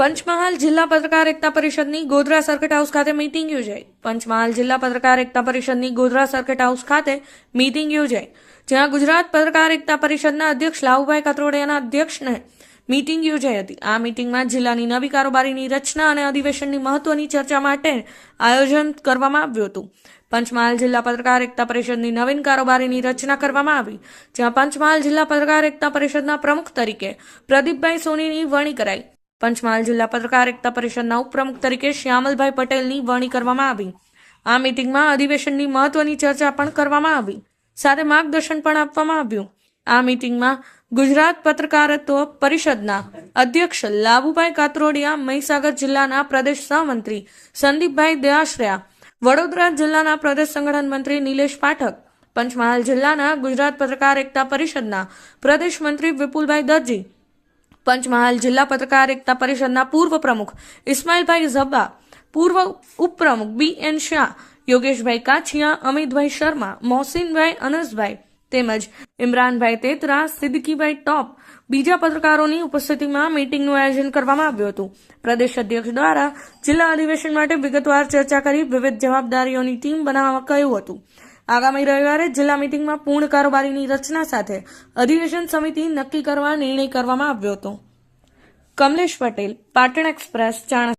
પંચમહાલ જિલ્લા પત્રકાર એકતા પરિષદની ગોધરા સર્કિટ હાઉસ ખાતે મીટિંગ યોજાઈ. પંચમહાલ જિલ્લા પત્રકાર એકતા પરિષદની ગોધરા સર્કિટ હાઉસ ખાતે મીટિંગ યોજાઈ. જ્યાં ગુજરાત પત્રકાર એકતા પરિષદના અધ્યક્ષ લાવુભાઈ કત્રોડિયાના અધ્યક્ષને મીટિંગ યોજાઈ હતી. આ મીટિંગમાં જિલ્લાની નવી કારોબારીની રચના અને અધિવેશનની મહત્વની ચર્ચા માટે આયોજન કરવામાં આવ્યું હતું. પંચમહાલ જિલ્લા પત્રકાર એકતા પરિષદની નવીન કારોબારીની રચના કરવામાં આવી, જ્યાં પંચમહાલ જિલ્લા પત્રકાર એકતા પરિષદના પ્રમુખ તરીકે પ્રદીપભાઈ સોનીની વરણી કરાઈ. પંચમહાલ જિલ્લા પત્રકાર એકતા પરિષદના ઉપપ્રમુખ તરીકે શ્યામલભાઈ પટેલની વરણી કરવામાં આવી. આ મીટિંગમાં અધિવેશનની મહત્વની ચર્ચા પણ કરવામાં આવી. સાથે માર્ગદર્શન પણ આપવામાં આવ્યું. આ મીટિંગમાં ગુજરાત પત્રકારત્વ પરિષદના અધ્યક્ષ લાભુભાઈ કાતરોડિયા, મહીસાગર જિલ્લાના પ્રદેશ સહમંત્રી સંદીપભાઈ દયાશ્રયા, વડોદરા જિલ્લાના પ્રદેશ સંગઠન મંત્રી નિલેશ પાઠક, પંચમહાલ જિલ્લાના ગુજરાત પત્રકાર એકતા પરિષદના પ્રદેશ મંત્રી વિપુલભાઈ દરજી પંચમહાલ જિલ્લા પત્રકાર એકતા પરિષદના પૂર્વ પ્રમુખ ઇસ્માઇલભાઈ ઝબ્બા, પૂર્વ ઉપપ્રમુખ બી એન શાહ, યોગેશભાઈ કાછિયા, અમિતભાઈ શર્મા, મોહસિનભાઈ અનસભાઈ તેમજ ઇમરાનભાઈ તેતરા, સિદ્દકીભાઈ ટોપ બીજા પત્રકારોની ઉપસ્થિતિમાં મીટિંગનું આયોજન કરવામાં આવ્યું હતું. પ્રદેશ અધ્યક્ષ દ્વારા જિલ્લા અધિવેશન માટે વિગતવાર ચર્ચા કરી વિવિધ જવાબદારીઓની ટીમ બનાવવા કહ્યું હતું. આગામી રવિવારે જિલ્લા મીટિંગમાં પૂર્ણ કારોબારીની રચના સાથે અધિવેશન સમિતિ નક્કી કરવા નિર્ણય કરવામાં આવ્યો હતો. કમલેશ પટેલ, પાટણ એક્સપ્રેસ ચાણસ્મા